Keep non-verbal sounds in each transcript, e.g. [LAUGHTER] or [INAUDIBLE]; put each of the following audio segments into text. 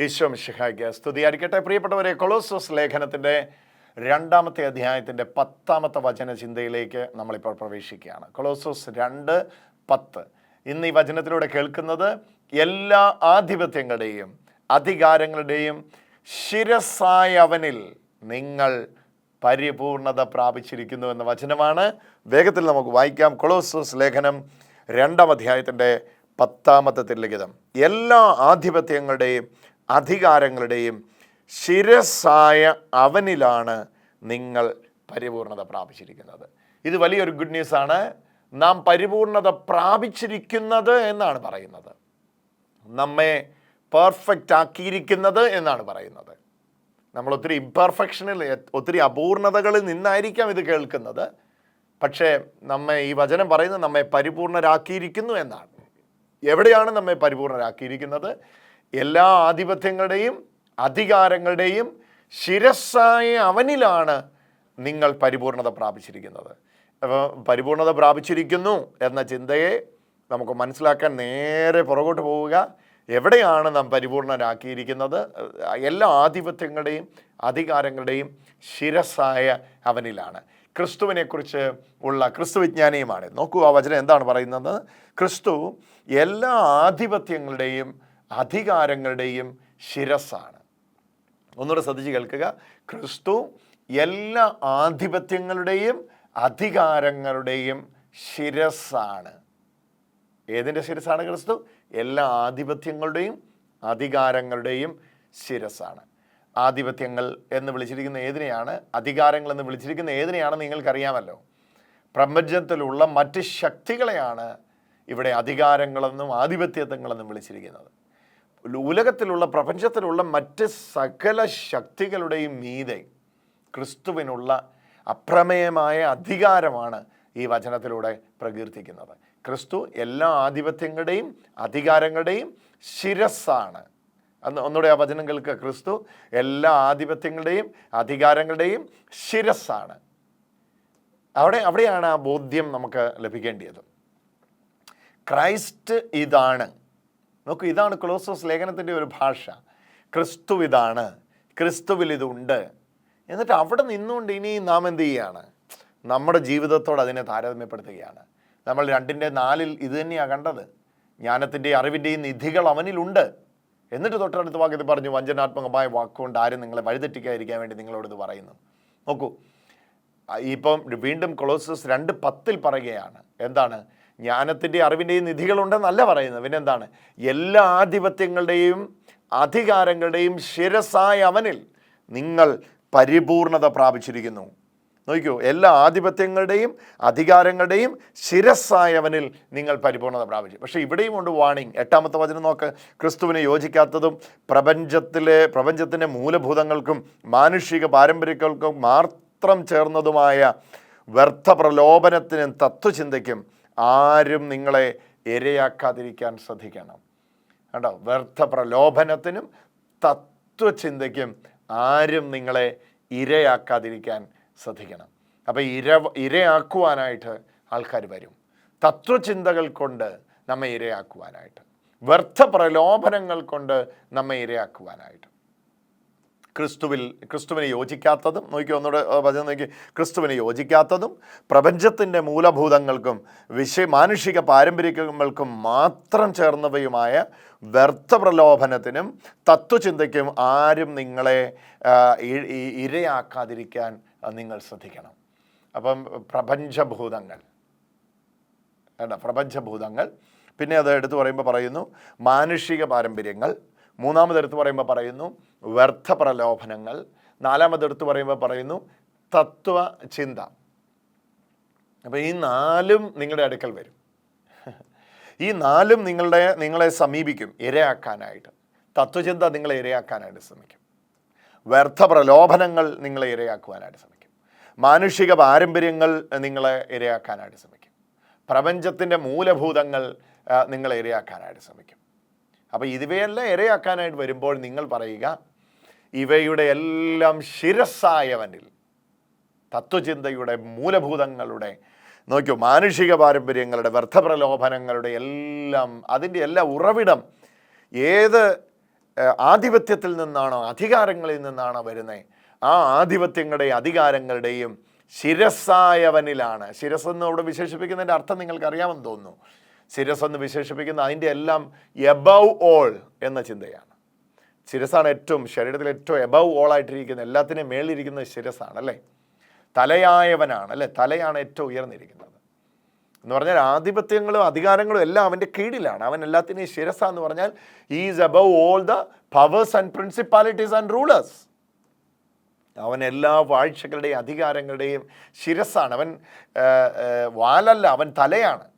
ഈശോ മിശിഹായ്ക്ക് സ്തുതിയായിരിക്കട്ടെ. പ്രിയപ്പെട്ടവരെ കൊളോസോസ് ലേഖനത്തിന്റെ രണ്ടാമത്തെ അധ്യായത്തിന്റെ പത്താമത്തെ വചന ചിന്തയിലേക്ക് നമ്മളിപ്പോൾ പ്രവേശിക്കുകയാണ്. കൊളോസോസ് രണ്ട് പത്ത്. ഇന്ന് ഈ വചനത്തിലൂടെ കേൾക്കുന്നത് എല്ലാ ആധിപത്യങ്ങളുടെയും അധികാരങ്ങളുടെയും ശിരസായ അവനിൽ നിങ്ങൾ പരിപൂർണത പ്രാപിച്ചിരിക്കുന്നു എന്ന വചനമാണ്. വേഗത്തിൽ നമുക്ക് വായിക്കാം. കൊളോസോസ് ലേഖനം രണ്ടാം അധ്യായത്തിന്റെ പത്താമത്തെ തിരുലിഖിതം. എല്ലാ ആധിപത്യങ്ങളുടെയും അധികാരങ്ങളുടെയും ശിരസായ അവനിലാണ് നിങ്ങൾ പരിപൂർണത പ്രാപിച്ചിരിക്കുന്നത്. ഇത് വലിയൊരു ഗുഡ് ന്യൂസ് ആണ്. നാം പരിപൂർണത പ്രാപിച്ചിരിക്കുന്നത് എന്നാണ് പറയുന്നത്. നമ്മെ പെർഫെക്റ്റ് ആക്കിയിരിക്കുന്നത് എന്നാണ് പറയുന്നത്. നമ്മൾ ഒത്തിരി ഇംപെർഫെക്ഷനിൽ ഒത്തിരി അപൂർണതകളിൽ നിന്നായിരിക്കാം ഇത് കേൾക്കുന്നത്. പക്ഷേ നമ്മെ ഈ വചനം പറയുന്നത് നമ്മെ പരിപൂർണരാക്കിയിരിക്കുന്നു എന്നാണ്. എവിടെയാണ് നമ്മെ പരിപൂർണരാക്കിയിരിക്കുന്നത്? എല്ലാ ആധിപത്യങ്ങളുടെയും അധികാരങ്ങളുടെയും ശിരസ്സായ അവനിലാണ് നിങ്ങൾ പരിപൂർണത പ്രാപിച്ചിരിക്കുന്നത്. അപ്പോൾ പരിപൂർണത പ്രാപിച്ചിരിക്കുന്നു എന്ന ചിന്തയെ നമുക്ക് മനസ്സിലാക്കാൻ നേരെ പുറകോട്ട് പോവുക. എവിടെയാണ് നാം പരിപൂർണരാക്കിയിരിക്കുന്നത്? എല്ലാ ആധിപത്യങ്ങളുടെയും അധികാരങ്ങളുടെയും ശിരസ്സായ അവനിലാണ്. ക്രിസ്തുവിനെക്കുറിച്ച് ഉള്ള ക്രിസ്തു വിജ്ഞാനിയുമാണ്. നോക്കൂ ആ വചനം എന്താണ് പറയുന്നത്? ക്രിസ്തു എല്ലാ ആധിപത്യങ്ങളുടെയും അധികാരങ്ങളുടെയും ശിരസ്സാണ്. ഒന്നുകൂടെ ശ്രദ്ധിച്ച് കേൾക്കുക. ക്രിസ്തു എല്ലാ ആധിപത്യങ്ങളുടെയും അധികാരങ്ങളുടെയും ശിരസ്സാണ്. ഏതിന്റെ ശിരസ്സാണ് ക്രിസ്തു? എല്ലാ ആധിപത്യങ്ങളുടെയും അധികാരങ്ങളുടെയും ശിരസ്സാണ്. ആധിപത്യങ്ങൾ എന്ന് വിളിച്ചിരിക്കുന്ന ഏതിനെയാണ്? അധികാരങ്ങൾ എന്ന് വിളിച്ചിരിക്കുന്ന ഏതിനെയാണെന്ന് നിങ്ങൾക്കറിയാമല്ലോ. പ്രപഞ്ചത്തിലുള്ള മറ്റ് ശക്തികളെയാണ് ഇവിടെ അധികാരങ്ങളെന്നും ആധിപത്യത്വങ്ങളെന്നും വിളിച്ചിരിക്കുന്നത്. ഉലകത്തിലുള്ള പ്രപഞ്ചത്തിലുള്ള മറ്റ് സകല ശക്തികളുടെയും മീതെ ക്രിസ്തുവിനുള്ള അപ്രമേയമായ അധികാരമാണ് ഈ വചനത്തിലൂടെ പ്രകീർത്തിക്കുന്നത്. ക്രിസ്തു എല്ലാ ആധിപത്യങ്ങളുടെയും അധികാരങ്ങളുടെയും ശിരസ്സാണ്. അന്ന് ഒന്നുകൂടെ ആ വചനം കേൾക്കുക. ക്രിസ്തു എല്ലാ ആധിപത്യങ്ങളുടെയും അധികാരങ്ങളുടെയും ശിരസ്സാണ്. അവിടെ അവിടെയാണ് ആ ബോധ്യം നമുക്ക് ലഭിക്കേണ്ടത് ക്രൈസ്റ്റ് ഇതാണ്. നോക്കൂ ഇതാണ് ക്ലോസോസ് ലേഖനത്തിന്റെ ഒരു ഭാഷ. ക്രിസ്തു ഇതാണ് ക്രിസ്തുവിൽ ഇതുണ്ട്. എന്നിട്ട് അവിടെ നിന്നുകൊണ്ട് ഇനി നാം എന്ത് ചെയ്യുകയാണ് നമ്മുടെ ജീവിതത്തോട് അതിനെ താരതമ്യപ്പെടുത്തുകയാണ്. നമ്മൾ രണ്ടിന്റെ നാലിൽ ഇത് തന്നെയാണ് കണ്ടത്. ജ്ഞാനത്തിന്റെയും അറിവിന്റെയും നിധികൾ അവനിലുണ്ട്. എന്നിട്ട് തൊട്ടടുത്ത വാക്യത്തിൽ പറഞ്ഞു വഞ്ചനാത്മകമായ വാക്കുകൊണ്ട് ആരും നിങ്ങളെ വഴിതെറ്റിക്കാതിരിക്കാൻ വേണ്ടി നിങ്ങളോട് ഇത് പറയുന്നു. നോക്കൂ ഇപ്പം വീണ്ടും കൊളോസസ് രണ്ട് പത്തിൽ പറയുകയാണ്. എന്താണ്? ജ്ഞാനത്തിന്റെ അറിവിന്റെയും നിധികളുണ്ടെന്നല്ല പറയുന്നത്. പിന്നെ എന്താണ് എല്ലാ ആധിപത്യങ്ങളുടെയും അധികാരങ്ങളുടെയും ശിരസായ അവനിൽ നിങ്ങൾ പരിപൂർണത പ്രാപിച്ചിരിക്കുന്നു. നോക്കൂ എല്ലാ ആധിപത്യങ്ങളുടെയും അധികാരങ്ങളുടെയും ശിരസ്സായവനിൽ നിങ്ങൾ പരിപൂർണത പ്രാപിച്ചു. പക്ഷേ ഇവിടെയും ഉണ്ട് വാണിംഗ് എട്ടാമത്തെ വചനം നോക്ക്. ക്രിസ്തുവിനെ യോജിക്കാത്തതും പ്രപഞ്ചത്തിലെ പ്രപഞ്ചത്തിന്റെ മൂലഭൂതങ്ങൾക്കും മാനുഷിക പാരമ്പര്യങ്ങൾക്കും മാത്രം ചേർന്നതുമായ വ്യർത്ഥ പ്രലോഭനത്തിനും തത്വചിന്തയ്ക്കും ആരും നിങ്ങളെ ഇരയാക്കാതിരിക്കാൻ ശ്രദ്ധിക്കണം. കേട്ടോ വ്യർത്ഥ പ്രലോഭനത്തിനും തത്വചിന്തയ്ക്കും ആരും നിങ്ങളെ ഇരയാക്കാതിരിക്കാൻ ശ്രദ്ധിക്കണം. അപ്പോൾ ഇര ഇരയാക്കുവാനായിട്ട് ആൾക്കാർ വരും. തത്വചിന്തകൾ കൊണ്ട് നമ്മെ ഇരയാക്കുവാനായിട്ട്. വ്യർത്ഥ പ്രലോഭനങ്ങൾ കൊണ്ട് നമ്മെ ഇരയാക്കുവാനായിട്ട്. ക്രിസ്തുവിൽ ക്രിസ്തുവിനെ യോജിക്കാത്തതും നോക്കി ഒന്നുകൂടെ ഭജന നോക്കി. ക്രിസ്തുവിനെ യോജിക്കാത്തതും പ്രപഞ്ചത്തിന്റെ മൂലഭൂതങ്ങൾക്കും വിഷയ മാനുഷിക പാരമ്പര്യങ്ങൾക്കും മാത്രം ചേർന്നവയുമായ വ്യർത്ഥ പ്രലോഭനത്തിനും തത്വചിന്തയ്ക്കും ആരും നിങ്ങളെ ഇരയാക്കാതിരിക്കാൻ നിങ്ങൾ ശ്രദ്ധിക്കണം. അപ്പം പ്രപഞ്ചഭൂതങ്ങൾ. വേണ്ട പ്രപഞ്ചഭൂതങ്ങൾ. പിന്നെ അത് എടുത്തു പറയുമ്പോൾ പറയുന്നു മാനുഷിക പാരമ്പര്യങ്ങൾ. മൂന്നാമത് എടുത്തു പറയുമ്പോൾ പറയുന്നു വ്യർത്ഥ പ്രലോഭനങ്ങൾ നാലാമത് എടുത്തു പറയുമ്പോൾ പറയുന്നു തത്വ ചിന്ത അപ്പോൾ ഈ നാലും നിങ്ങളുടെ അടുക്കൽ വരും. ഈ നാലും നിങ്ങളുടെ നിങ്ങളെ സമീപിക്കും ഇരയാക്കാനായിട്ട്. തത്വചിന്ത നിങ്ങളെ ഇരയാക്കാനായിട്ട് ശ്രമിക്കും. വ്യർത്ഥ പ്രലോഭനങ്ങൾ നിങ്ങളെ ഇരയാക്കുവാനായിട്ട് ശ്രമിക്കും. മാനുഷിക പാരമ്പര്യങ്ങൾ നിങ്ങളെ ഇരയാക്കാനായിട്ട് ശ്രമിക്കും. പ്രപഞ്ചത്തിന്റെ മൂലഭൂതങ്ങൾ നിങ്ങളെ ഇരയാക്കാനായിട്ട് ശ്രമിക്കും. അപ്പോൾ ഇവയെല്ലാം ഇരയാക്കാനായിട്ട് വരുമ്പോൾ നിങ്ങൾ പറയുക ഇവയുടെ എല്ലാം ശിരസ്സായവനിൽ തത്വചിന്തയുടെ മൂലഭൂതങ്ങളുടെ നോക്കൂ മാനുഷിക പാരമ്പര്യങ്ങളുടെ വ്യർത്ഥപ്രലോഭനങ്ങളുടെ എല്ലാം അതിന്റെ എല്ലാ ഉറവിടം ഏത് ആധിപത്യത്തിൽ നിന്നാണോ അധികാരങ്ങളിൽ നിന്നാണോ വരുന്നത് ആ ആധിപത്യങ്ങളുടെയും അധികാരങ്ങളുടെയും ശിരസ്സായവനിലാണ് ശിരസ് എന്ന് അവിടെ വിശേഷിപ്പിക്കുന്നതിന്റെ അർത്ഥം നിങ്ങൾക്ക് അറിയാമെന്ന് തോന്നുന്നു. ശിരസ് എന്ന് വിശേഷിപ്പിക്കുന്ന അതിന്റെ എല്ലാം എബവ് ഓൾ എന്ന ചിന്തയാണ്. ശിരസാണ് ഏറ്റവും ശരീരത്തിൽ ഏറ്റവും എബവ് ഓൾ ആയിട്ടിരിക്കുന്ന എല്ലാത്തിനും മേളിലിരിക്കുന്നത് ശിരസാണ് അല്ലേ? തലയായവനാണ് അല്ലേ? തലയാണ് ഏറ്റവും ഉയർന്നിരിക്കുന്നത്. എന്ന് പറഞ്ഞാൽ ആധിപത്യങ്ങളും അധികാരങ്ങളും എല്ലാം അവന്റെ കീഴിലാണ്. അവൻ എല്ലാത്തിനെയും ശിരസ എന്ന് പറഞ്ഞാൽ is above all the powers and principalities and rulers അവൻ എല്ലാ വാഴ്ചകളുടെയും അധികാരങ്ങളുടെയും ശിരസാണ്. അവൻ വാലല്ല അവൻ തലയാണ്.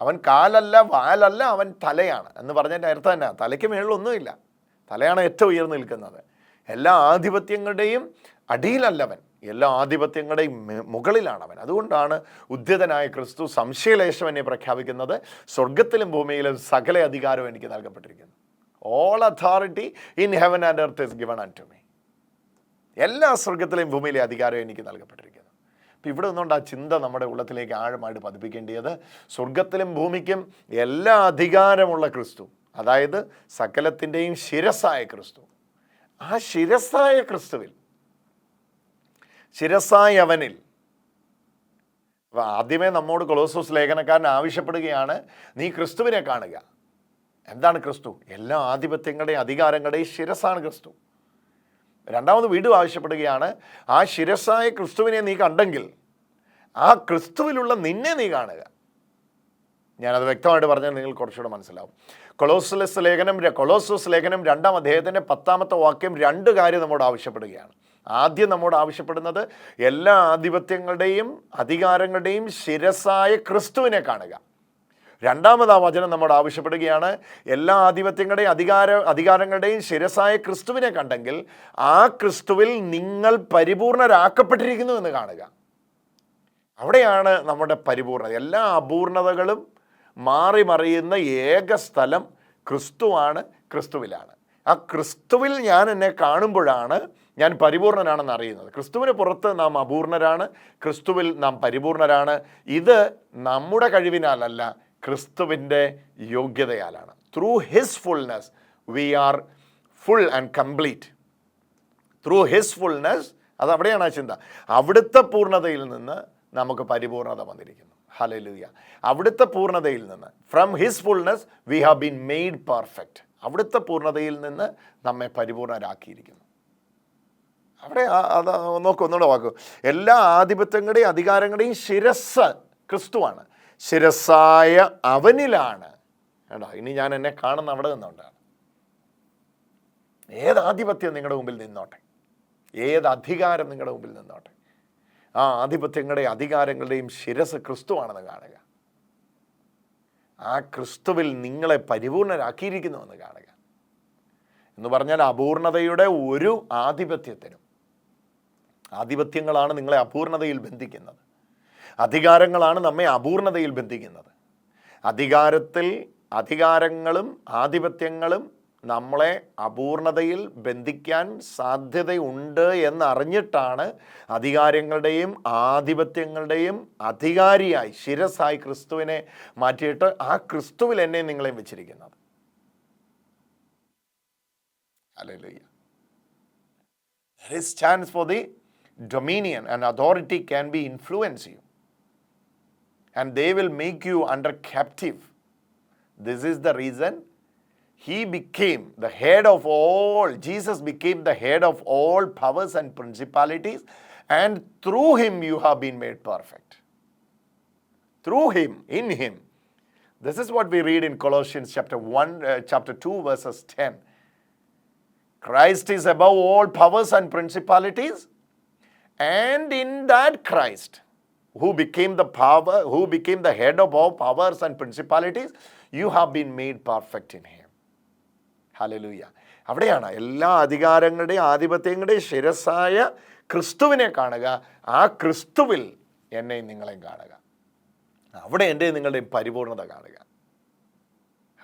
അവൻ കാലല്ല വാലല്ല അവൻ തലയാണ് എന്ന് പറഞ്ഞതിന്റെ അർത്ഥം തന്നെ തലയ്ക്ക് മേളിലൊന്നുമില്ല. തലയാണ് ഏറ്റവും ഉയർന്നു നിൽക്കുന്നത്. എല്ലാ ആധിപത്യങ്ങളുടെയും അടിയിലല്ലവൻ. എല്ലാ ആധിപത്യങ്ങളുടെയും മുകളിലാണ് അവൻ അതുകൊണ്ടാണ് ഉദ്യതനായ ക്രിസ്തു സംശയലേശവനെ പ്രഖ്യാപിക്കുന്നത്. സ്വർഗത്തിലും ഭൂമിയിലും സകല അധികാരവും എനിക്ക് നൽകപ്പെട്ടിരിക്കുന്നു. All authority in heaven and earth is given and to me എല്ലാ സ്വർഗത്തിലെയും ഭൂമിയിലെ അധികാരവും എനിക്ക് നൽകപ്പെട്ടിരിക്കുന്നു. അപ്പം ഇവിടെ നിന്നുകൊണ്ട് ആ ചിന്ത നമ്മുടെ ഉള്ളത്തിലേക്ക് ആഴമായിട്ട് പതിപ്പിക്കേണ്ടത് സ്വർഗത്തിലും ഭൂമിക്കും എല്ലാ അധികാരമുള്ള ക്രിസ്തു അതായത് സകലത്തിന്റെയും ശിരസായ ക്രിസ്തു. ആ ശിരസായ ക്രിസ്തുവിൽ ശിരസായ അവനിൽ ആദ്യമേ നമ്മോട് കൊളോസോസ് ലേഖനക്കാരൻ ആവശ്യപ്പെടുകയാണ് നീ ക്രിസ്തുവിനെ കാണുക. എന്താണ് ക്രിസ്തു? എല്ലാ ആധിപത്യങ്ങളുടെയും അധികാരങ്ങളുടെയും ശിരസാണ് ക്രിസ്തു. രണ്ടാമത് വീട് ആവശ്യപ്പെടുകയാണ് ആ ശിരസായ ക്രിസ്തുവിനെ നീ കണ്ടെങ്കിൽ ആ ക്രിസ്തുവിലുള്ള നിന്നെ നീ കാണുക. ഞാനത് വ്യക്തമായിട്ട് പറഞ്ഞാൽ നിങ്ങൾ കുറച്ചുകൂടെ മനസ്സിലാവും. കൊളോസലസ് ലേഖനം കൊളോസസ് ലേഖനം രണ്ടാം അദ്ദേഹത്തിന്റെ പത്താമത്തെ വാക്യം രണ്ട് കാര്യം നമ്മോട് ആവശ്യപ്പെടുകയാണ്. ആദ്യം നമ്മോട് ആവശ്യപ്പെടുന്നത് എല്ലാ ആധിപത്യങ്ങളുടെയും അധികാരങ്ങളുടെയും ശിരസായ ക്രിസ്തുവിനെ കാണുക. രണ്ടാമത് ആ വചനം നമ്മോട് ആവശ്യപ്പെടുകയാണ്. എല്ലാ ആധിപത്യങ്ങളുടെയും അധികാര അധികാരങ്ങളുടെയും ശിരസായ ക്രിസ്തുവിനെ കണ്ടെങ്കിൽ ആ ക്രിസ്തുവിൽ നിങ്ങൾ പരിപൂർണരാക്കപ്പെട്ടിരിക്കുന്നു എന്ന് കാണുക. അവിടെയാണ് നമ്മുടെ പരിപൂർണത. എല്ലാ അപൂർണതകളും മാറി മറിയുന്ന ഏക സ്ഥലം ക്രിസ്തുവാണ് ക്രിസ്തുവിലാണ്. ആ ക്രിസ്തുവിൽ ഞാൻ എന്നെ കാണുമ്പോഴാണ് ഞാൻ പരിപൂർണനാണെന്ന് അറിയുന്നത്. ക്രിസ്തുവിന് പുറത്ത് നാം അപൂർണരാണ് ക്രിസ്തുവിൽ നാം പരിപൂർണരാണ്. ഇത് നമ്മുടെ കഴിവിനാലല്ല ക്രിസ്തുവിന്റെ യോഗ്യതയാലാണ്. Through his fullness we are full and complete through his fullness അത് അവിടെയാണ് ആ ചിന്ത. അവിടുത്തെ പൂർണതയിൽ നിന്ന് നമുക്ക് പരിപൂർണത വന്നിരിക്കുന്നു. ഹലലുയ അവിടുത്തെ പൂർണതയിൽ നിന്ന് from his fullness we have been made perfect അവിടുത്തെ പൂർണതയിൽ നിന്ന് നമ്മെ പരിപൂർണരാക്കിയിരിക്കുന്നു. അവിടെ അത് നോക്കൂ ഒന്നുകൂടെ വാക്കൂ. എല്ലാ ആധിപത്യങ്ങളുടെയും അധികാരങ്ങളുടെയും ശിരസ് ക്രിസ്തുവാണ്. ശിരസായ അവനിലാണ്. കേട്ടോ ഇനി ഞാൻ എന്നെ കാണുന്ന അവിടെ നിന്നുകൊണ്ടാണ് ഏത് ആധിപത്യം നിങ്ങളുടെ മുമ്പിൽ നിന്നോട്ടെ? ഏത് അധികാരം നിങ്ങളുടെ മുമ്പിൽ നിന്നോട്ടെ? ആ ആധിപത്യങ്ങളുടെയും അധികാരങ്ങളുടെയും ശിരസ് ക്രിസ്തുവാണെന്ന് കാണുക. ആ ക്രിസ്തുവിൽ നിങ്ങളെ പരിപൂർണരാക്കിയിരിക്കുന്നുവെന്ന് കാണുക. എന്ന് പറഞ്ഞാൽ അപൂർണതയുടെ ഒരു ആധിപത്യത്തിനും ആധിപത്യങ്ങളാണ് നിങ്ങളെ അപൂർണതയിൽ ബന്ധിക്കുന്നത്. അധികാരങ്ങളാണ് നമ്മെ അപൂർണതയിൽ ബന്ധിക്കുന്നത് അധികാരത്തിൽ അധികാരങ്ങളും ആധിപത്യങ്ങളും നമ്മളെ അപൂർണതയിൽ ബന്ധിക്കാൻ സാധ്യതയുണ്ട് എന്നറിഞ്ഞിട്ടാണ് അധികാരങ്ങളുടെയും ആധിപത്യങ്ങളുടെയും അധികാരിയായി ശിരസായി ക്രിസ്തുവിനെ മാറ്റിയിട്ട് ആ ക്രിസ്തുവിൽ എന്നെ നിങ്ങളെയും വെച്ചിരിക്കുന്നത് Hallelujah. There is chance for the dominion and authority can be influence. And they will make you under captive. This is the reason he became the head of all. Jesus became the head of all powers and principalities. And through him you have been made perfect. Through him, in him. This is what we read in Colossians chapter 1, uh, chapter 2, verses 10. Christ is above all powers and principalities, and in that Christ, who became the power, who became the head of all powers and principalities, you have been made perfect in him. ഹലലൂയ അവിടെയാണ് എല്ലാ അധികാരങ്ങളുടെയും ആധിപത്യങ്ങളുടെയും ശിരസായ ക്രിസ്തുവിനെ കാണുക. ആ ക്രിസ്തുവിൽ എന്നെയും നിങ്ങളെയും കാണുക. അവിടെ എന്റെയും നിങ്ങളുടെയും പരിപൂർണത കാണുക.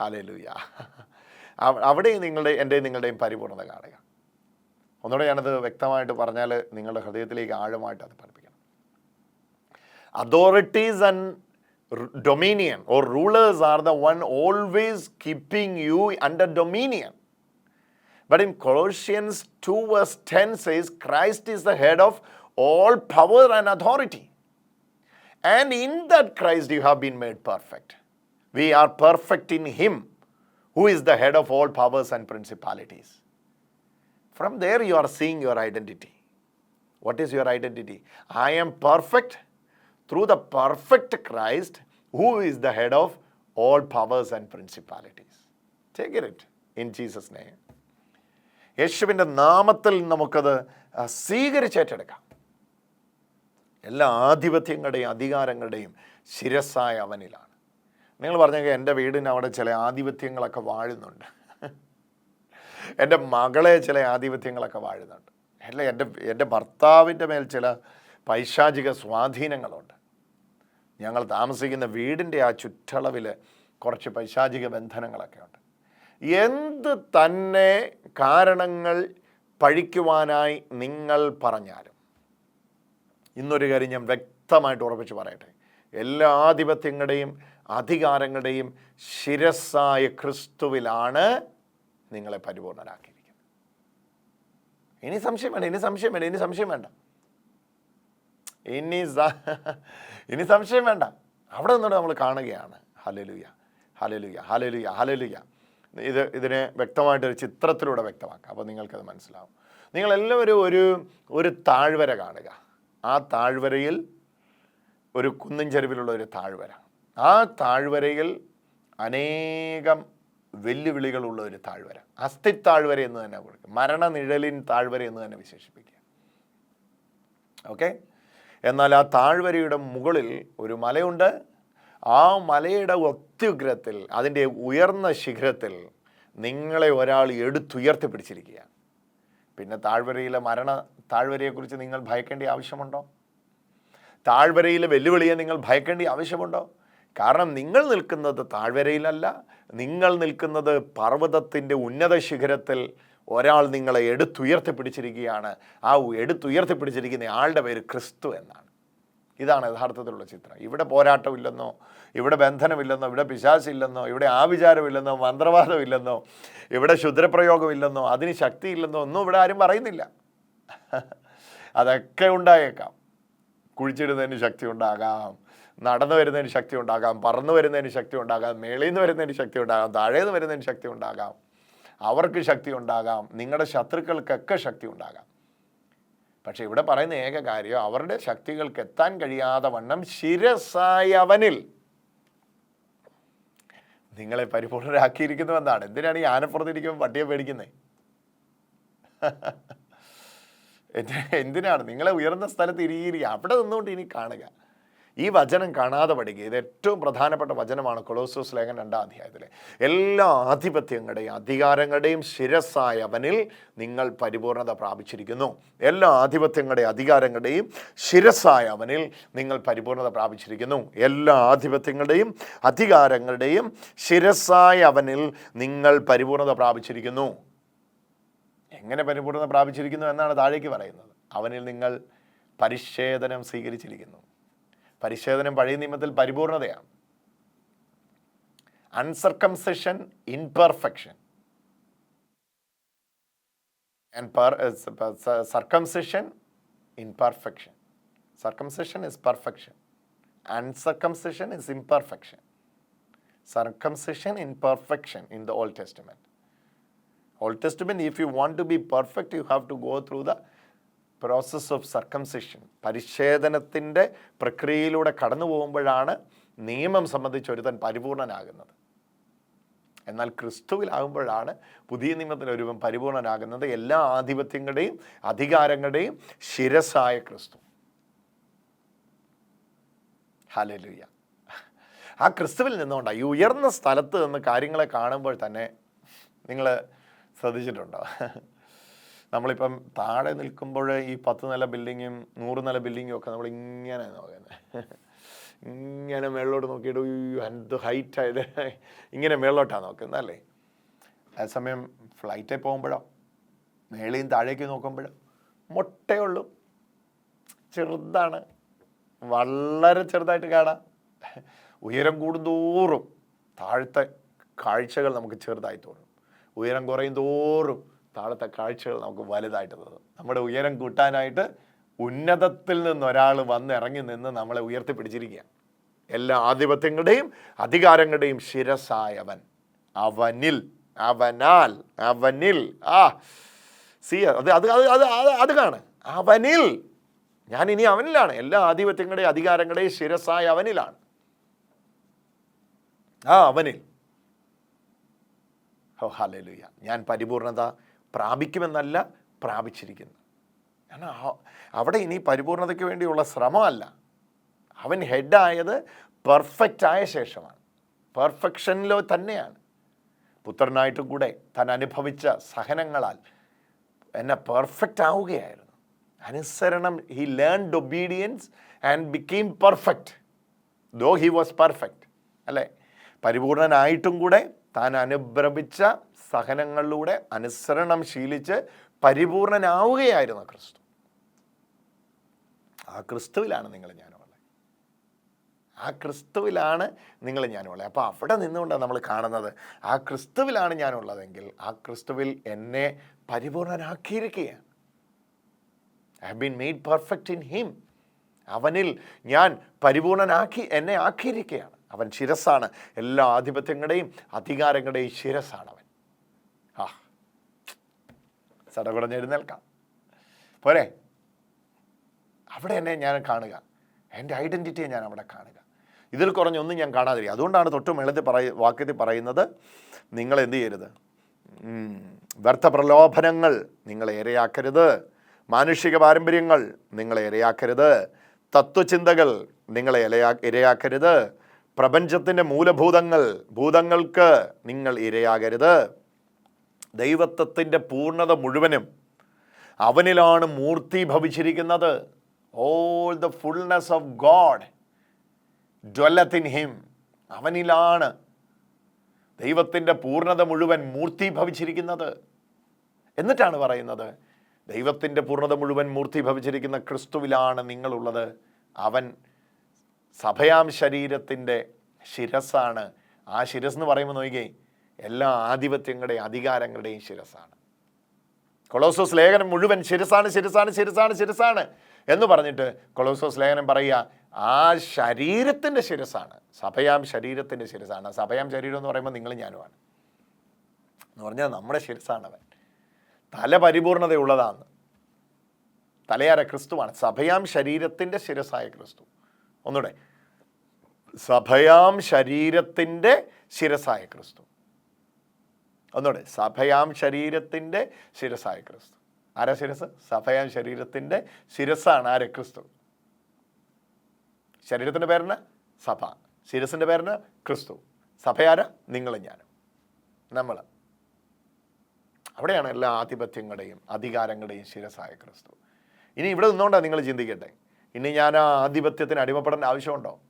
ഹലലൂയ അവിടെയും നിങ്ങളുടെ എന്റെയും നിങ്ങളുടെയും പരിപൂർണത കാണുക. ഒന്നുകൂടെ ഞാനത് വ്യക്തമായിട്ട് പറഞ്ഞാൽ നിങ്ങളുടെ ഹൃദയത്തിലേക്ക് ആഴമായിട്ട് അത് പഠിപ്പിക്കണം Authorities and dominion or rulers are the one always keeping you under dominion. But in Colossians 2 verse 10 says, Christ is the head of all power and authority. And in that Christ you have been made perfect. We are perfect in Him who is the head of all powers and principalities. From there you are seeing your identity. What is your identity? I am perfect through the perfect Christ, who is the head of all powers and principalities. Take it in Jesus' name. യേശുവിന്റെ നാമത്തിൽ നമുക്കത് സ്വീകരിച്ചേറ്റെടുക്കാം. എല്ലാ ആധിപത്യങ്ങളുടെയും അധികാരങ്ങളുടെയും ശിരസ്സായ അവനിലാണ്. നിങ്ങൾ പറഞ്ഞെങ്കിൽ എന്റെ വീടിന് അവിടെ ചില ആധിപത്യങ്ങളൊക്കെ വാഴുന്നുണ്ട്. എന്റെ മകളെ ചില ആധിപത്യങ്ങളൊക്കെ വാഴുന്നുണ്ട്. അല്ല എന്റെ എന്റെ ഭർത്താവിന്റെ മേൽ ചില പൈശാചിക സ്വാധീനങ്ങളുണ്ട്. ഞങ്ങൾ താമസിക്കുന്ന വീടിന്റെ ആ ചുറ്റളവിൽ കുറച്ച് പൈശാചിക ബന്ധനങ്ങളൊക്കെ ഉണ്ട്. എന്ത് തന്നെ കാരണങ്ങൾ പഴിക്കുവാനായി നിങ്ങൾ പറഞ്ഞാലും ഇന്നൊരു കാര്യം ഞാൻ വ്യക്തമായിട്ട് ഉറപ്പിച്ച് പറയട്ടെ. എല്ലാ ആധിപത്യങ്ങളുടെയും അധികാരങ്ങളുടെയും ശിരസ്സായ ക്രിസ്തുവിലാണ് നിങ്ങളെ പരിപൂർണരാക്കിയിരിക്കുന്നത് ഇനി സംശയം വേണ്ട ഇനി സംശയം വേണ്ട ഇനി സംശയം വേണ്ട. ഇനി ഇനി സംശയം വേണ്ട. അവിടെ നിന്നുകൊണ്ട് നമ്മൾ കാണുകയാണ്. ഹലലുയ ഹലലുയ ഹലലുയ ഹലലുയ ഇത് ഇതിനെ വ്യക്തമായിട്ടൊരു ചിത്രത്തിലൂടെ വ്യക്തമാക്കാം. അപ്പോൾ നിങ്ങൾക്കത് മനസ്സിലാവും. നിങ്ങളെല്ലാവരും ഒരു ഒരു താഴ്വര കാണുക. ആ താഴ്വരയിൽ ഒരു കുന്നിൻ ചെരുവിലുള്ള ഒരു താഴ്വര. ആ താഴ്വരയിൽ അനേകം വെല്ലുവിളികളുള്ള ഒരു താഴ്വര. അസ്ഥി താഴ്വര എന്ന് തന്നെ കൊടുക്കുക. മരണനിഴലിൻ താഴ്വര എന്ന് തന്നെ വിശേഷിപ്പിക്കുക. ഓക്കെ? എന്നാൽ ആ താഴ്വരയുടെ മുകളിൽ ഒരു മലയുണ്ട്. ആ മലയുടെ അത്യുഗ്രത്തിൽ അതിന്റെ ഉയർന്ന ശിഖരത്തിൽ നിങ്ങളെ ഒരാൾ എടുത്തുയർത്തി പിടിച്ചിരിക്കുകയാണ്. പിന്നെ താഴ്വരയിലെ മരണ താഴ്വരയെക്കുറിച്ച് നിങ്ങൾ ഭയക്കേണ്ട ആവശ്യമുണ്ടോ? താഴ്വരയിലെ വെല്ലുവിളിയെ നിങ്ങൾ ഭയക്കേണ്ട ആവശ്യമുണ്ടോ? കാരണം നിങ്ങൾ നിൽക്കുന്നത് താഴ്വരയിലല്ല. നിങ്ങൾ നിൽക്കുന്നത് പർവതത്തിന്റെ ഉന്നത ശിഖരത്തിൽ ഒരാൾ നിങ്ങളെ എടുത്തുയർത്തി പിടിച്ചിരിക്കുകയാണ് ആ എടുത്തുയർത്തി പിടിച്ചിരിക്കുന്ന ആളുടെ പേര് ക്രിസ്തു എന്നാണ്. ഇതാണ് യഥാർത്ഥത്തിലുള്ള ചിത്രം. ഇവിടെ പോരാട്ടമില്ലെന്നോ ഇവിടെ ബന്ധനമില്ലെന്നോ ഇവിടെ പിശാസില്ലെന്നോ ഇവിടെ ആവിചാരമില്ലെന്നോ മന്ത്രവാദമില്ലെന്നോ ഇവിടെ ശുദ്രപ്രയോഗമില്ലെന്നോ അതിന് ശക്തിയില്ലെന്നോ ഒന്നും ഇവിടെ ആരും പറയുന്നില്ല. അതൊക്കെ ഉണ്ടായേക്കാം. കുഴിച്ചിടുന്നതിന് ശക്തി ഉണ്ടാകാം നടന്നു വരുന്നതിന് ശക്തി ഉണ്ടാകാം പറന്നു വരുന്നതിന് ശക്തി ഉണ്ടാകാം മേളിൽ നിന്ന് വരുന്നതിന് ശക്തി ഉണ്ടാകാം താഴേന്ന് വരുന്നതിന് ശക്തി ഉണ്ടാകാം അവർക്ക് ശക്തി ഉണ്ടാകാം നിങ്ങളുടെ ശത്രുക്കൾക്കൊക്കെ ശക്തി ഉണ്ടാകാം. പക്ഷെ ഇവിടെ പറയുന്ന ഏക കാര്യം അവരുടെ ശക്തികൾക്ക് എത്താൻ കഴിയാതെ വണ്ണം ശിരസായവനിൽ നിങ്ങളെ പരിപൂർണരാക്കിയിരിക്കുന്നുവെന്നാണ്. എന്തിനാണ് ഈ ആനപ്പുറത്തിരിക്കുമ്പോൾ പട്ടിയെ പേടിക്കുന്നത് എന്തിനാണ്? നിങ്ങളെ ഉയർന്ന സ്ഥലത്ത് ഇരിയിരിക്കുക അവിടെ നിന്നുകൊണ്ട് ഇനി കാണുക. ഈ വചനം കാണാതെ പഠിക്കുക. ഇത് ഏറ്റവും പ്രധാനപ്പെട്ട വചനമാണ് കൊളോസോസ് ലേഖനം രണ്ടാം അധ്യായത്തിലെ. എല്ലാ ആധിപത്യങ്ങളുടെയും അധികാരങ്ങളുടെയും ശിരസ്സായ അവനിൽ നിങ്ങൾ പരിപൂർണത പ്രാപിച്ചിരിക്കുന്നു. എല്ലാ ആധിപത്യങ്ങളുടെയും അധികാരങ്ങളുടെയും ശിരസ്സായ അവനിൽ നിങ്ങൾ പരിപൂർണത പ്രാപിച്ചിരിക്കുന്നു. എല്ലാ ആധിപത്യങ്ങളുടെയും അധികാരങ്ങളുടെയും ശിരസ്സായ അവനിൽ നിങ്ങൾ പരിപൂർണത പ്രാപിച്ചിരിക്കുന്നു. എങ്ങനെ പരിപൂർണത പ്രാപിച്ചിരിക്കുന്നു എന്നാണ് താഴേക്ക് പറയുന്നത്. അവനിൽ നിങ്ങൾ പരിച്ഛേദനം സ്വീകരിച്ചിരിക്കുന്നു. പരിച്ഛേദനം പഴയ നിയമത്തിൽ പരിപൂർണതയാണ് uncircumcision imperfection and circumcision imperfection circumcision is perfection uncircumcision is imperfection circumcision in perfection in the Old Testament. Old Testament, if you want to be perfect, you have to go through the process of circumcision പരിച്ഛേദനത്തിന്റെ പ്രക്രിയയിലൂടെ കടന്നു പോകുമ്പോഴാണ് നിയമം സംബന്ധിച്ച് ഒരുതൻ പരിപൂർണനാകുന്നത്. എന്നാൽ ക്രിസ്തുവിലാകുമ്പോഴാണ് പുതിയ നിയമത്തിൽ ഒരുവൻ പരിപൂർണനാകുന്നത്. എല്ലാ ആധിപത്യങ്ങളുടെയും അധികാരങ്ങളുടെയും ശിരസായ ക്രിസ്തു. ഹലലുയ ആ ക്രിസ്തുവിൽ നിന്നുകൊണ്ടാണ് ഈ ഉയർന്ന സ്ഥലത്ത് നിന്ന് കാര്യങ്ങളെ കാണുമ്പോൾ തന്നെ നിങ്ങൾ ശ്രദ്ധിച്ചിട്ടുണ്ടോ? നമ്മളിപ്പം താഴെ നിൽക്കുമ്പോൾ ഈ പത്ത് നില ബിൽഡിങ്ങും നൂറ് നില ബിൽഡിങ്ങും ഒക്കെ നമ്മൾ ഇങ്ങനെ നോക്കുന്നത് ഇങ്ങനെ മേളിലോട്ട് നോക്കിയിട്ട് എന്ത് ഹൈറ്റ് ആയത് ഇങ്ങനെ മേളിലോട്ടാണ് നോക്കുന്നത് അല്ലേ? അതേസമയം ഫ്ലൈറ്റിൽ പോകുമ്പോഴോ മേളിയും താഴേക്ക് നോക്കുമ്പോഴോ മുട്ടയുള്ളൂ. ചെറുതാണ്. വളരെ ചെറുതായിട്ട് കാണാം. ഉയരം കൂടുന്തോറും താഴത്തെ കാഴ്ചകൾ നമുക്ക് ചെറുതായി തോന്നും. ഉയരം കുറയും തോറും താഴത്തെ കാഴ്ചകൾ നമുക്ക് വലുതായിട്ട് തോന്നും. നമ്മുടെ ഉയരം കൂട്ടാനായിട്ട് ഉന്നതത്തിൽ നിന്ന് ഒരാൾ വന്ന് ഇറങ്ങി നിന്ന് നമ്മളെ ഉയർത്തിപ്പിടിച്ചിരിക്കുക എല്ലാ ആധിപത്യങ്ങളുടെയും അധികാരങ്ങളുടെയും ശിരസായവൻ അവനിൽ അവനാൽ അവനിൽ. ആ സി അത് അത് അത് അത് അത് കാണ്. അവനിൽ. ഞാൻ ഇനി അവനിലാണ്. എല്ലാ ആധിപത്യങ്ങളുടെയും അധികാരങ്ങളുടെയും ശിരസായ അവനിലാണ്. ആ അവനിൽ. ഓ ഹല്ലേലൂയ. ഞാൻ പരിപൂർണത പ്രാപിക്കുമെന്നല്ല പ്രാപിച്ചിരിക്കുന്നു കാരണം അവിടെ ഇനി പരിപൂർണതയ്ക്ക് വേണ്ടിയുള്ള ശ്രമമല്ല. അവൻ ഹെഡായത് പെർഫെക്റ്റ് ആയ ശേഷമാണ്. പെർഫെക്ഷനിലോ തന്നെയാണ്. പുത്രനായിട്ടും കൂടെ താൻ അനുഭവിച്ച സഹനങ്ങളാൽ എന്നെ പെർഫെക്റ്റ് ആവുകയായിരുന്നു. അനുസരണം he learned obedience and became perfect though he was perfect അല്ലേ? പരിപൂർണനായിട്ടും കൂടെ താൻ അനുഭവിച്ച സഹനങ്ങളിലൂടെ അനുസരണം ശീലിച്ച് പരിപൂർണനാവുകയായിരുന്നു ക്രിസ്തു. ആ ക്രിസ്തുവിലാണ് നിങ്ങൾ ഞാനുള്ളത്. ആ ക്രിസ്തുവിലാണ് നിങ്ങൾ ഞാനുള്ളത്. അപ്പോൾ അവിടെ നിന്നുകൊണ്ടാണ് നമ്മൾ കാണുന്നത് ആ ക്രിസ്തുവിലാണ് ഞാനുള്ളതെങ്കിൽ ആ ക്രിസ്തുവിൽ എന്നെ പരിപൂർണനാക്കിയിരിക്കുകയാണ്. I have been made perfect in him അവനിൽ ഞാൻ പരിപൂർണനാക്കി എന്നെ ആക്കിയിരിക്കുകയാണ്. അവൻ ശിരസ്സാണ്. എല്ലാ ആധിപത്യങ്ങളുടെയും അധികാരങ്ങളുടെയും ശിരസ്സാണ് അവൻ. ആ. സടകുടഞ്ഞ് എഴുന്നേൽക്കാം. പോരെ. അവിടെ എന്നെ ഞാൻ കാണുക. എന്റെ ഐഡന്റിറ്റിയെ ഞാൻ അവിടെ കാണുക. ഇതിൽ കുറഞ്ഞൊന്നും ഞാൻ കാണാതിരിക്കുക. അതുകൊണ്ടാണ് തൊട്ട് മേളത്തിൽ പറയ വാക്യത്തിൽ പറയുന്നത് നിങ്ങൾ എന്ത് ചെയ്യരുത്? വ്യർത്ഥ പ്രലോഭനങ്ങൾ നിങ്ങളെ ഇരയാക്കരുത് മാനുഷിക പാരമ്പര്യങ്ങൾ നിങ്ങളെ ഇരയാക്കരുത് തത്വചിന്തകൾ നിങ്ങളെ ഇലയാ ഇരയാക്കരുത്. പ്രപഞ്ചത്തിന്റെ മൂലഭൂതങ്ങൾ ഭൂതങ്ങൾക്ക് നിങ്ങൾ ഇരയാകരുത്. ദൈവത്വത്തിന്റെ പൂർണത മുഴുവനും അവനിലാണ് മൂർത്തി ഭവിച്ചിരിക്കുന്നത്. All the fullness of God dwelleth in him അവനിലാണ് ദൈവത്തിന്റെ പൂർണത മുഴുവൻ മൂർത്തി ഭവിച്ചിരിക്കുന്നത്. എന്നിട്ടാണ് പറയുന്നത് ദൈവത്തിന്റെ പൂർണത മുഴുവൻ മൂർത്തി ഭവിച്ചിരിക്കുന്ന ക്രിസ്തുവിലാണ് നിങ്ങളുള്ളത്. അവൻ സഭയാം ശരീരത്തിന്റെ ശിരസ്സാണ്. ആ ശിരസ് എന്ന് പറയുമ്പോൾ നോക്കിയേ എല്ലാ ആധിപത്യങ്ങളുടെയും അധികാരങ്ങളുടെയും ശിരസാണ് കൊളോസോസ് ലേഖനം മുഴുവൻ ശിരസാണ് ശിരസാണ് ശിരസാണ് ശിരസാണ് എന്ന് പറഞ്ഞിട്ട് കൊളോസോസ് ലേഖനം പറയുക ആ ശരീരത്തിന്റെ ശിരസാണ് സഭയാം ശരീരത്തിന്റെ ശിരസാണ് സഭയാം ശരീരം എന്ന് പറയുമ്പോൾ നിങ്ങൾ ഞാനുമാണ്. എന്ന് പറഞ്ഞാൽ നമ്മുടെ ശിരസാണ് അവൻ. തല പരിപൂർണതയുള്ളതാണ്. തലയാര ക്രിസ്തുവാണ്. സഭയാം ശരീരത്തിന്റെ ശിരസായ ക്രിസ്തു. ഒന്നുകൂടെ. സഭയാം ശരീരത്തിന്റെ ശിരസായ ക്രിസ്തു. ഒന്നുകൂടെ സഭയാം ശരീരത്തിന്റെ ശിരസായ ക്രിസ്തു. ആരാ ശിരസ് സഭയാം ശരീരത്തിന്റെ ശിരസാണ് ആരെ? ക്രിസ്തു. ശരീരത്തിന്റെ പേരന് സഭ. ശിരസിന്റെ പേരന് ക്രിസ്തു. സഭയാര? നിങ്ങളും ഞാനും. നമ്മൾ. അവിടെയാണ് എല്ലാ ആധിപത്യങ്ങളുടെയും അധികാരങ്ങളുടെയും ശിരസായ ക്രിസ്തു. ഇനി ഇവിടെ നിന്നുകൊണ്ടാണ് നിങ്ങൾ ചിന്തിക്കട്ടെ? ഇനി ഞാൻ ആ ആധിപത്യത്തിന് അടിമപ്പെടേണ്ട ആവശ്യമുണ്ടോ?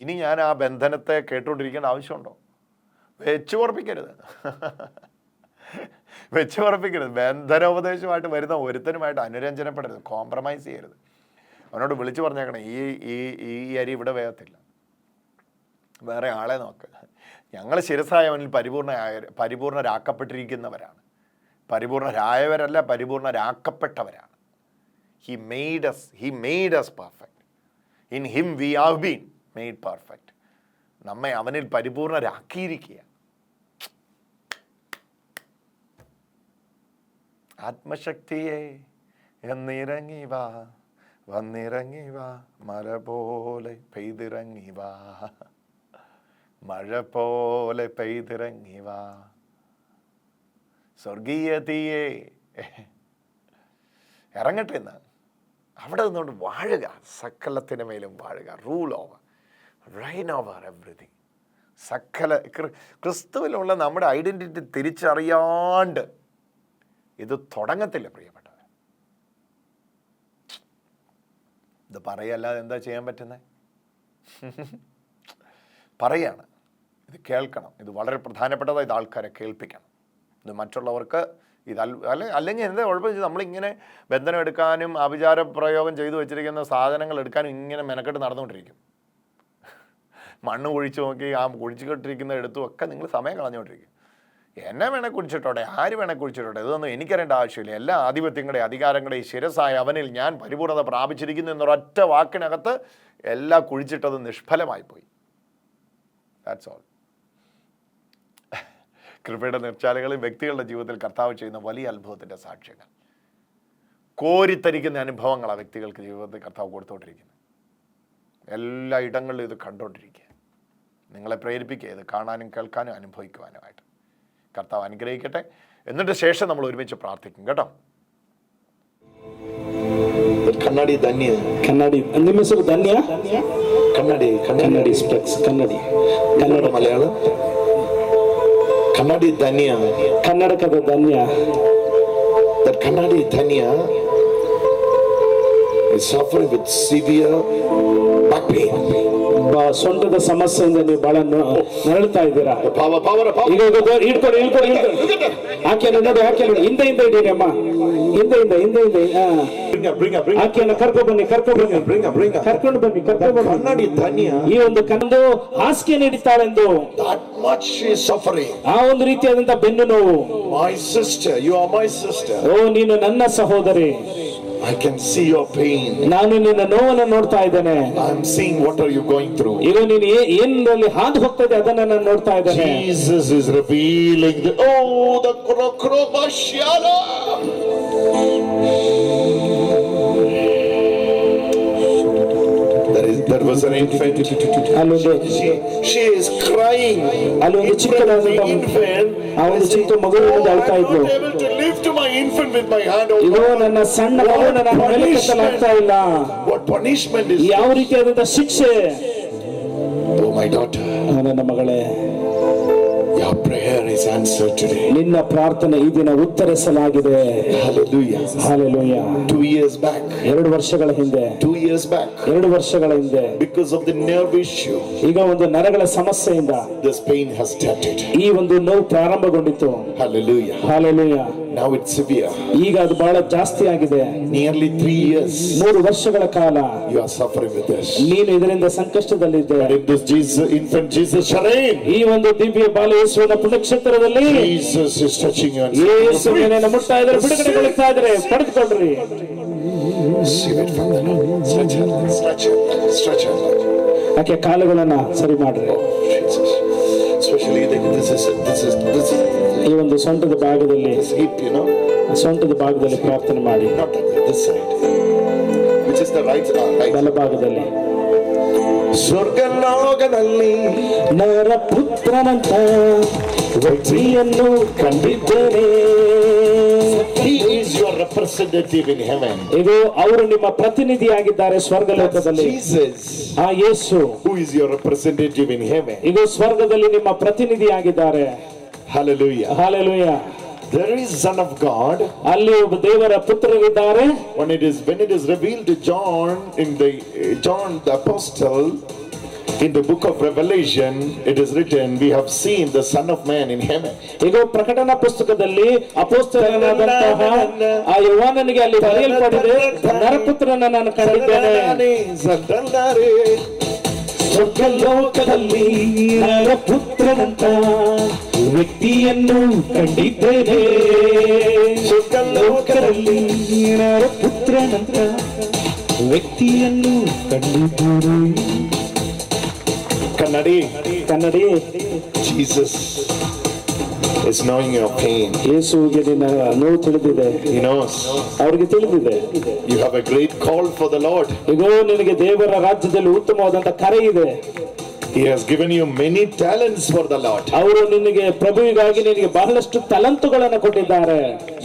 ഇനി ഞാൻ ആ ബന്ധനത്തെ കേട്ടുകൊണ്ടിരിക്കേണ്ട ആവശ്യമുണ്ടോ? വെച്ച് ഉറപ്പിക്കരുത്. വെച്ച് ഉറപ്പിക്കരുത്. ബന്ധനോപദേശമായിട്ട് വരുന്ന ഒരുത്തനുമായിട്ട് അനുരഞ്ജനപ്പെടരുത്. കോംപ്രമൈസ് ചെയ്യരുത്. അവനോട് വിളിച്ചു പറഞ്ഞേക്കണം ഈ ഈ ഈ അരി ഇവിടെ വേഗത്തില്ല വേറെ ആളെ നോക്ക്. ഞങ്ങൾ ശിരസായവനിൽ പരിപൂർണ പരിപൂർണരാക്കപ്പെട്ടിരിക്കുന്നവരാണ്. പരിപൂർണരായവരല്ല പരിപൂർണരാക്കപ്പെട്ടവരാണ്. He made us he made us perfect in him we have been made perfect നമ്മെ അവനിൽ പരിപൂർണരാക്കിയിരിക്കുക ആത്മശക്തിയെ എന്നിറങ്ങി വാ വന്നിറങ്ങി വാ മഴ പോലെ പെയ്തിറങ്ങി വാ മഴ പോലെ പെയ്തിറങ്ങി വാ. സ്വർഗീയതീയെ ഇറങ്ങട്ടെ എന്ന് അവിടെ നിന്നുകൊണ്ട് വാഴുക സകലത്തിന് മേലും വാഴുക rule over reign over everything സകല ക്രി- ക്രിസ്തുവിലുള്ള നമ്മുടെ ഐഡന്റിറ്റി തിരിച്ചറിയാണ്ട് ഇത് തുടങ്ങത്തില്ല പ്രിയപ്പെട്ടവർ ഇത് പറയല്ലാതെ എന്താ ചെയ്യാൻ പറ്റുന്നത് [LAUGHS] പറയാണ്. ഇത് കേൾക്കണം. ഇത് വളരെ പ്രധാനപ്പെട്ടതാണ് ഇത് ആൾക്കാരെ കേൾപ്പിക്കണം. ഇത് മറ്റുള്ളവർക്ക് ഇത് അല്ല അല്ലെ- അല്ലെങ്കിൽ എന്താ കുഴപ്പം? നമ്മളിങ്ങനെ ബന്ധനം എടുക്കാനും അഭിചാര പ്രയോഗം ചെയ്തു വെച്ചിരിക്കുന്ന സാധനങ്ങൾ എടുക്കാനും ഇങ്ങനെ മെനക്കെട്ട് നടന്നുകൊണ്ടിരിക്കും. മണ്ണ് കുഴിച്ച് നോക്കി ആ കുഴിച്ചു കെട്ടിരിക്കുന്ന എടുത്തും ഒക്കെ നിങ്ങൾ സമയം കളഞ്ഞുകൊണ്ടിരിക്കും. എന്നെ വേണേ കുടിച്ചിട്ടോടെ ആര് വേണേ കുടിച്ചിട്ടോടെ ഇതൊന്നും എനിക്കറിയേണ്ട ആവശ്യമില്ല. എല്ലാ ആധിപത്യങ്ങളുടെ അധികാരങ്ങളുടെയും ശിരസായ അവനിൽ ഞാൻ പരിപൂർണത പ്രാപിച്ചിരിക്കുന്നു എന്നൊരൊറ്റ വാക്കിനകത്ത് എല്ലാം കുഴിച്ചിട്ടത് നിഷ്ഫലമായി പോയി. ദാറ്റ്സ് ഓൾ കൃപയുടെ നിർച്ചാലുകളിൽ വ്യക്തികളുടെ ജീവിതത്തിൽ കർത്താവ് ചെയ്യുന്ന വലിയ അത്ഭുതത്തിന്റെ സാക്ഷ്യങ്ങൾ. കോരിത്തരിക്കുന്ന അനുഭവങ്ങളാണ് വ്യക്തികൾക്ക് ജീവിതത്തിൽ കർത്താവ് കൊടുത്തുകൊണ്ടിരിക്കുന്നത്. എല്ലാ ഇടങ്ങളിലും ഇത് കണ്ടുകൊണ്ടിരിക്കുക. നിങ്ങളെ പ്രേരിപ്പിക്കുക ഇത് കാണാനും കേൾക്കാനും അനുഭവിക്കുവാനുമായിട്ട് കർത്താവ് അനുഗ്രഹിക്കട്ടെ എന്നിട്ട് ശേഷം നമ്മൾ ഒരുമിച്ച് പ്രാർത്ഥിക്കും കേട്ടോ ಕನ್ನಡಿ ಧನ್ಯ ಕನ್ನಡಿ ನಿಮ್ಮ ಹೆಸರು ಧನ್ಯ ಕನ್ನಡಿ ಕನ್ನಡಿ ಕನ್ನಡಿ ಸ್ಪೆಕ್ಸ್ ಕನ್ನಡಿ ಕನ್ನಡ ಮಲಯಾಳ ಕನ್ನಡಿ ಧನ್ಯ ಕನ್ನಡಕದ ಧನ್ಯ that ಕನ್ನಡಿ ಧನ್ಯ is suffering with severe back pain. ಸೊಂಟದ ಸಮಸ್ಯೆಯಿಂದ ನೀವು ಬಹಳ ನರಳ್ತಾ ಇದ್ದೀರಾ? ಈಗ ಇಟ್ಕೊಡಿ ಇಟ್ಕೊಡಿ ಆಕೆಯನ್ನು ನೋಡಿ ಆಕೆಯನ್ನು ಹಿಂದೆ ಹಿಂದೆ ಇಡೀರಿ ಅಮ್ಮ. ಹಿಂದೆ ಹಿಂದೆ ಹಿಂದೆ ಹಿಂದೆ. ಆಕೆಯನ್ನು ಕರ್ಕೊ ಬನ್ನಿ ಕರ್ಕೊಂಡು ಬನ್ನಿ. ಕರ್ಕೊಂಡು ಬನ್ನಿ ಕರ್ಕೊಂಡು ಕನ್ನಡಿ ಧನ್ಯ ಈ ಒಂದು ಕಂದು ಹಾಸಿಗೆ ನೀಡುತ್ತಾಳೆಂದು ಆ ಒಂದು ರೀತಿಯಾದಂತಹ ಬೆನ್ನು ನೋವು my sister you are my sister ಓ ನೀನು ನನ್ನ ಸಹೋದರಿ. I can see your pain. ನಾನು ನಿನ್ನ ನೋವನ್ನು ನೋಡ್ತಾ ಇದ್ದೇನೆ I'm seeing what are you going through. ಈಗ ನೀನು ಏ- ಏನಲ್ಲಿ ಹಾದು ಹೋಗ್ತಾ ಇದೆ ಅದನ್ನ ನಾನು ನೋಡ್ತಾ ಇದ್ದೇನೆ Jesus is revealing the oh the Krokromashyala. There is there was an infant. ಅಲ್ಲೊಂದು She, she is crying. ಅಲ್ಲಿ ಒಂದು in front of the ಚಿಕ್ಕದಾದಂತ infant. ಆ ಒಂದು ಚಿಕ್ಕ ಮಗುವಿನ ಮುಂದೆ Oh, ಅಳ್ತಾ I'm ಇದ್ಲು lift my infant with my hand. Oh, ಇಗೋ God. ನನ್ನ ಸಣ್ಣ ಮಗುವನ್ನು ನಾನು ಕೆತ್ತಲಾಗ್ತಾ ಇಲ್ಲ What punishment is ಯಾವ ರೀತಿಯಾದಂತ ಶಿಕ್ಷೆ Oh, my daughter, ನನ್ನ ಮಗಳೇ your prayer is answered today. ನಿನ್ನ ಪ್ರಾರ್ಥನೆ ಈ ದಿನ ಉತ್ತರಿಸಲಾಗಿದೆ Hallelujah. Hallelujah. Two years back, ಎರಡು ವರ್ಷಗಳ ಹಿಂದೆ two years back, ಎರಡು ವರ್ಷಗಳ ಹಿಂದೆ because of the nerve issue, ಈಗ ಒಂದು ನರಗಳ ಸಮಸ್ಯೆಯಿಂದ this pain has started. ಈ ಒಂದು ನೋವು ಪ್ರಾರಂಭಗೊಂಡಿತು. Hallelujah. Hallelujah Now it's severe. ಈಗ ಅದು ಬಹಳ ಜಾಸ್ತಿ ಆಗಿದೆ Nearly three years ಮೂರು ವರ್ಷಗಳ ಕಾಲ you are suffering with this. ನೀನು ಇದರಿಂದ ಸಂಕಷ್ಟದಲ್ಲಿದ್ದೆ And in this Jesus, infant Jesus Sharain, ಈ ಒಂದು ದಿವ್ಯ ಬಾಲ ಯೇಸುವಿನ ಪುಣ್ಯಕ್ಷೇತ್ರದಲ್ಲಿ Jesus is touching you and ಯೇಸು ನಿನ್ನ ನಿನ್ನನ್ನು ಮುಟ್ತಾ ಇದ್ದಾರೆ ಬಿಡುಗಡೆಗೊಳಿಸ್ತಾ ಇದ್ದಾರೆ ಪಡೆದುಕೊಂಡ್ರಿ Receive it from the Lord. Stretch. ಆಕೆ ಕಾಲುಗಳನ್ನ ಸರಿ ಮಾಡ್ರಿ Jesus. Especially the, this is ಸೊಂಟದ ಭಾಗದಲ್ಲಿ ಸೊಂಟದ ಭಾಗದಲ್ಲಿ ಪ್ರಾರ್ಥನೆ ಮಾಡಿ. ಬಲಭಾಗದಲ್ಲಿ. ಸ್ವರ್ಗಲೋಕದಲ್ಲಿ ನರಪುತ್ರನಂತ ವ್ಯಕ್ತಿಯನ್ನು ಕಂಡಿದ್ದೇನೆ. ಇನ್ ಹೆವೆನ್ ಇದು ಅವರು ನಿಮ್ಮ ಪ್ರತಿನಿಧಿಯಾಗಿದ್ದಾರೆ ಸ್ವರ್ಗಲೋಕದಲ್ಲಿ. ಆ ಯೇಸು who is your representative in heaven ಇದು ಸ್ವರ್ಗದಲ್ಲಿ ನಿಮ್ಮ ಪ್ರತಿನಿಧಿಯಾಗಿದ್ದಾರೆ. Hallelujah. Hallelujah. There is Son of God. ಅಲ್ಲಿ ಒಬ್ಬ ದೇವರ ಪುತ್ರರಿದ್ದಾರೆ When it is when it is revealed to John in the John the apostle in the book of Revelation, it is written, "We have seen the Son of Man in heaven." ಈಗ ಪ್ರಕಟಣಾ ಪುಸ್ತಕದಲ್ಲಿ ಅಪೋಸ್ತಲನಾದಂತಹ ಆ ಯೌವನನಿಗೆ ಅಲ್ಲಿ ಬರೆಯಲ್ಪಟ್ಟಿದೆ ನರಪುತ್ರನ ನಾನು ಕಂಡಿದ್ದೇನೆ ಸ್ವರ್ಗಲೋಕದಲ್ಲಿ ನರಪುತ್ರನಂತ ವ್ಯಕ್ತಿಯನ್ನು ಕಂಡಿದ್ದೇನೆ ಸ್ವರ್ಗಲೋಕದಲ್ಲಿ ನರಪುತ್ರನಂತ ವ್ಯಕ್ತಿಯನ್ನು ಕಂಡಿದ್ದೇನೆ Kannadi, ಕನ್ನಡಿ Jesus is knowing your pain. ಯೇಸುವಿಗೆ ನಿನ್ನ ನೋವು ತಿಳಿದಿದೆ He knows ಅವ್ರಿಗೆ ತಿಳಿದಿದೆ you have a great call for the Lord. ಈಗ ನಿನಗೆ ದೇವರ ರಾಜ್ಯದಲ್ಲಿ ಉತ್ತಮವಾದಂತ ಕರೆ ಇದೆ He has given you many talents for the Lord. ಅವರು ನಿನಗೆ ಪ್ರಭುವಿಗಾಗಿ ನಿನಗೆ ಬಹಳಷ್ಟು ತಲಂತುಗಳನ್ನು ಕೊಟ್ಟಿದ್ದಾರೆ.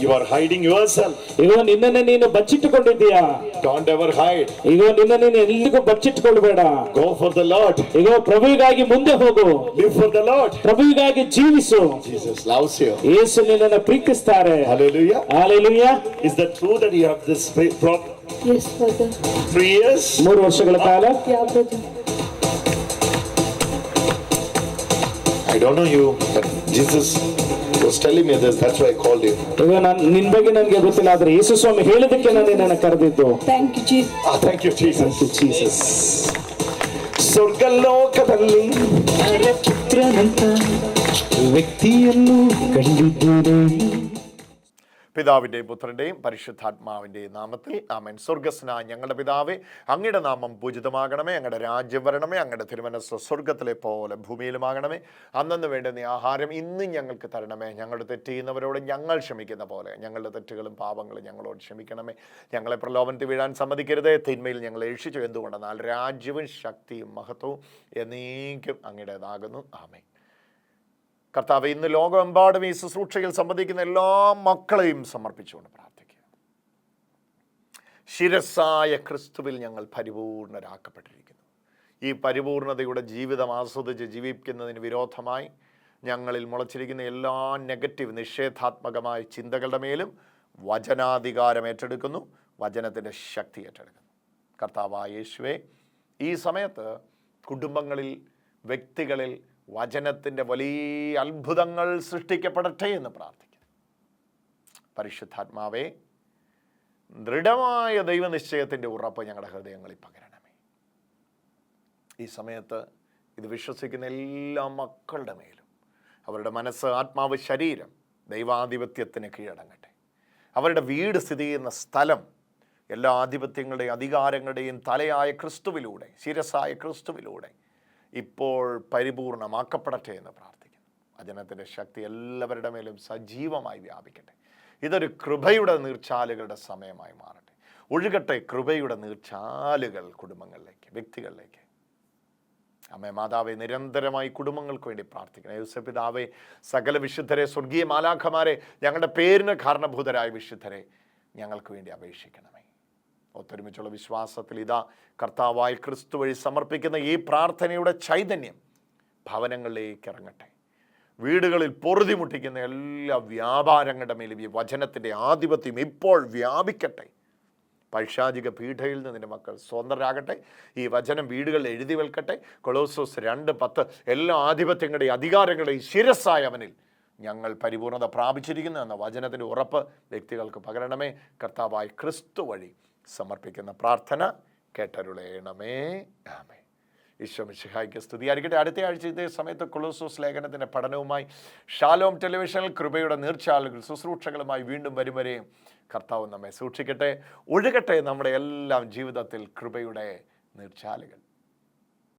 You are hiding yourself. ಈಗ ನಿನ್ನನ್ನು ನೀನು ಬಚ್ಚಿಟ್ಟುಕೊಂಡಿದ್ದೀಯಾ? Don't ever hide. ಈಗ ನಿನ್ನ ನೀನು ಎಲ್ಲಿಗೂ ಬಚ್ಚಿಟ್ಟುಕೊಳ್ಳಬೇಡ. Go for the Lord. ಈಗ ಪ್ರಭುವಿಗಾಗಿ ಮುಂದೆ ಹೋಗು. Live for the Lord. ಪ್ರಭುವಿಗಾಗಿ ಜೀವಿಸು. Jesus loves you. ಯೇಸು ನಿನ್ನನ್ನು ಪ್ರೀತಿಸುತ್ತಾರೆ. Hallelujah. Hallelujah. Is that true that you have this problem? Yes, Father. Three years? ಮೂರು ವರ್ಷಗಳ ಕಾಲ? I don't know you but Jesus was telling me this that's why I called you ಈಗ ನಾನು ನಿನ್ನ ಬಗ್ಗೆ ನನಗೆ ಗೊತ್ತಿಲ್ಲ ಆದರೆ ಯೇಸು ಸ್ವಾಮಿ ಹೇಳಿದ್ದಕ್ಕೆ ನಾನು ನನ್ನ ಕರೆದಿದ್ದು. ಥ್ಯಾಂಕ್ ಯು ಜೀಸಸ್ ಆ ಥ್ಯಾಂಕ್ ಯು ಜೀಸಸ್ ಜೀಸಸ್ ಸ್ವರ್ಗಲೋಕದಲ್ಲಿ ಪುತ್ರನಂತ ವ್ಯಕ್ತಿಯನ್ನು ಕಂಡಿದ್ದೇನೆ. പിതാവിന്റെയും പുത്രന്റെയും പരിശുദ്ധാത്മാവിന്റെയും നാമത്തിൽ ആമൻ. സ്വർഗസ്ന ഞങ്ങളുടെ പിതാവേ അങ്ങയുടെ നാമം പൂജിതമാകണമേ അങ്ങയുടെ രാജ്യം വരണമേ അങ്ങയുടെ തിരുമനസ് സ്വർഗത്തിലെ പോലെ ഭൂമിയിലുമാകണമേ. അന്നു വേണ്ടുന്ന ആഹാരം ഇന്നും ഞങ്ങൾക്ക് തരണമേ. ഞങ്ങളുടെ തെറ്റ് ചെയ്യുന്നവരോട് ഞങ്ങൾ ക്ഷമിക്കുന്ന പോലെ ഞങ്ങളുടെ തെറ്റുകളും പാപങ്ങളും ഞങ്ങളോട് ക്ഷമിക്കണമേ. ഞങ്ങളെ പ്രലോഭനത്തിൽ വീഴാൻ സമ്മതിക്കരുതേ തിന്മയിൽ ഞങ്ങൾ ഏഷിച്ചു എന്തുകൊണ്ടെന്നാൽ രാജ്യവും ശക്തിയും മഹത്വവും എന്നേക്കും അങ്ങയുടേതാകുന്നു. ആമേ കർത്താവ് ഇന്ന് ലോകമെമ്പാടും ഈ ശുശ്രൂഷയിൽ സംബന്ധിക്കുന്ന എല്ലാ മക്കളെയും സമർപ്പിച്ചുകൊണ്ട് പ്രാർത്ഥിക്കുക. ശിരസായ ക്രിസ്തുവിൽ ഞങ്ങൾ പരിപൂർണരാക്കപ്പെട്ടിരിക്കുന്നു. ഈ പരിപൂർണതയുടെ ജീവിതം ആസ്വദിച്ച് ജീവിക്കുന്നതിന് വിരോധമായി ഞങ്ങളിൽ മുളച്ചിരിക്കുന്ന എല്ലാ നെഗറ്റീവ് നിഷേധാത്മകമായ ചിന്തകളുടെ മേലും വചനാധികാരം ഏറ്റെടുക്കുന്നു. വചനത്തിന്റെ ശക്തി ഏറ്റെടുക്കുന്നു. കർത്താവായ യേശുവെ ഈ സമയത്ത് കുടുംബങ്ങളിൽ വ്യക്തികളിൽ വചനത്തിന്റെ വലിയ അത്ഭുതങ്ങൾ സൃഷ്ടിക്കപ്പെടട്ടെ എന്ന് പ്രാർത്ഥിക്കുന്നു. പരിശുദ്ധാത്മാവേ ദൃഢമായ ദൈവനിശ്ചയത്തിന്റെ ഉറപ്പ് ഞങ്ങളുടെ ഹൃദയങ്ങളിൽ പകരണമേ. ഈ സമയത്ത് ഇത് വിശ്വസിക്കുന്ന എല്ലാ മക്കളുടെ മേലും അവരുടെ മനസ്സ് ആത്മാവ് ശരീരം ദൈവാധിപത്യത്തിന് കീഴടങ്ങട്ടെ. അവരുടെ വീട് സ്ഥിതി ചെയ്യുന്ന സ്ഥലം എല്ലാ ആധിപത്യങ്ങളുടെയും അധികാരങ്ങളുടെയും തലയായ ക്രിസ്തുവിലൂടെ ശിരസായ ക്രിസ്തുവിലൂടെ ഇപ്പോൾ പരിപൂർണമാക്കപ്പെടട്ടെ എന്ന് പ്രാർത്ഥിക്കുന്നു. വചനത്തിന്റെ ശക്തി എല്ലാവരുടെ മേലും സജീവമായി വ്യാപിക്കട്ടെ. ഇതൊരു കൃപയുടെ നീർച്ചാലുകളുടെ സമയമായി മാറട്ടെ. ഒഴുകട്ടെ കൃപയുടെ നീർച്ചാലുകൾ കുടുംബങ്ങളിലേക്ക് വ്യക്തികളിലേക്ക്. അമ്മേ മാതാവെ നിരന്തരമായി കുടുംബങ്ങൾക്ക് വേണ്ടി പ്രാർത്ഥിക്കണം യേശു പിതാവെ സകല വിശുദ്ധരെ സ്വർഗീയ മാലാഖമാരെ ഞങ്ങളുടെ പേരിന് കാരണഭൂതരായ വിശുദ്ധരെ ഞങ്ങൾക്ക് വേണ്ടി അപേക്ഷിക്കണമേ. ഒത്തൊരുമിച്ചുള്ള വിശ്വാസത്തിൽ ഇതാ കർത്താവായി ക്രിസ്തു വഴി സമർപ്പിക്കുന്ന ഈ പ്രാർത്ഥനയുടെ ചൈതന്യം ഭവനങ്ങളിലേക്ക് ഇറങ്ങട്ടെ. വീടുകളിൽ പൊറുതിമുട്ടിക്കുന്ന എല്ലാ വ്യാപാരങ്ങളുടെ മേലും ഈ വചനത്തിന്റെ ആധിപത്യം ഇപ്പോൾ വ്യാപിക്കട്ടെ. പൈശാചിക പീഠയിൽ നിന്ന് നിന്റെ മക്കൾ സ്വതന്ത്രരാകട്ടെ. ഈ വചനം വീടുകളിൽ എഴുതി വെൽക്കട്ടെ. കൊളോസോസ് രണ്ട് പത്ത് എല്ലാ ആധിപത്യങ്ങളുടെയും അവനിൽ ഞങ്ങൾ പരിപൂർണത പ്രാപിച്ചിരിക്കുന്നു എന്ന വചനത്തിന്റെ ഉറപ്പ് വ്യക്തികൾക്ക് പകരണമേ. കർത്താവായി ക്രിസ്തു വഴി സമർപ്പിക്കുന്ന പ്രാർത്ഥന കേട്ടരുളയണമേ ആമേ ഈശോ മിശിഹായ്ക്ക് സ്തുതിയായിരിക്കട്ടെ. അടുത്ത ആഴ്ച ഇതേ സമയത്ത് കൊളോസോസ് ലേഖനത്തിന്റെ പഠനവുമായി ഷാലോം ടെലിവിഷനിൽ കൃപയുടെ നീർച്ചാലുകൾ ശുശ്രൂഷകളുമായി വീണ്ടും വരും വരെയും കർത്താവ് നമ്മെ സൂക്ഷിക്കട്ടെ ഒഴുകട്ടെ നമ്മുടെ എല്ലാം ജീവിതത്തിൽ കൃപയുടെ നീർച്ചാലുകൾ.